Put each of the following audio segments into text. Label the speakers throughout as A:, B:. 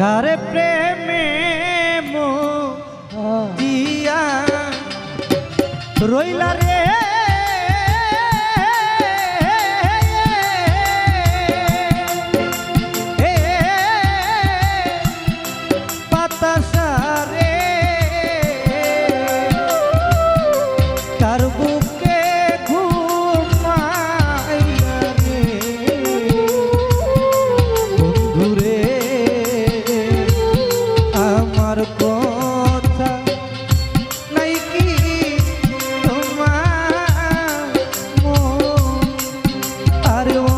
A: কার প্রেমে
B: মো দিয়া। রইলা রে। পাতা সারে কারও barrio.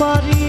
B: body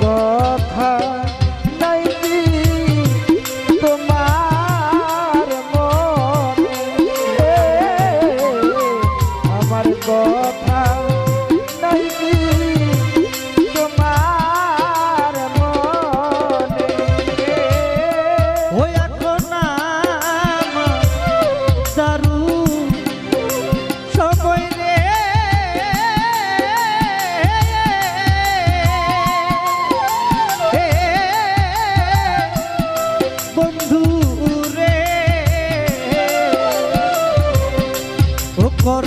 B: কথা বন্ধু রে। ও কর